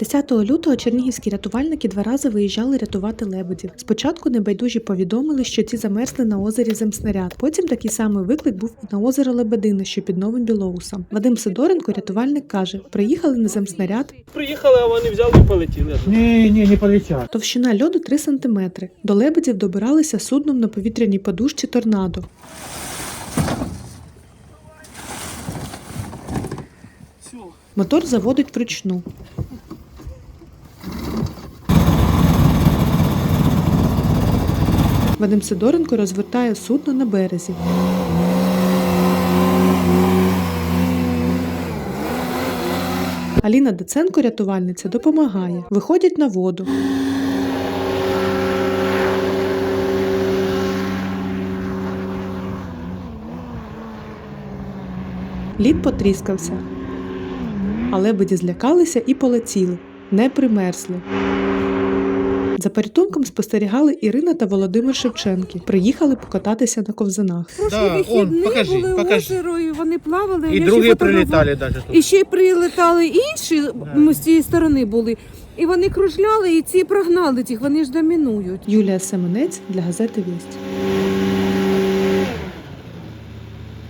10 лютого чернігівські рятувальники два рази виїжджали рятувати лебедів. Спочатку небайдужі повідомили, що ті замерзли на озері Земснаряд. Потім такий самий виклик був і на озеро Лебедине, що під Новим Білоусом. Вадим Сидоренко, рятувальник, каже: приїхали на Земснаряд, Приїхали, а вони взяли і полетіли. Ні, ні, не полетять. товщина льоду 3 см. До лебедів добиралися судном на повітряній подушці торнадо. Мотор заводить вручну. Вадим Сидоренко розвертає судно на березі. Аліна Даценко, рятувальниця, допомагає. Виходять на воду. Лід потріскався. А лебеді злякалися і полетіли, не примерзли. За порятунком спостерігали Ірина та Володимир Шевченки. Приїхали покататися на ковзанах. Да, вихідні покажи, були покажи. озеро, і вони плавали. І я другі ще фотографувала. прилітали навіть тут. І ще й прилітали інші, ми з цієї сторони були. І вони кружляли, і ці прогнали тих, вони ж домінують. Юлія Семенець для газети Вість.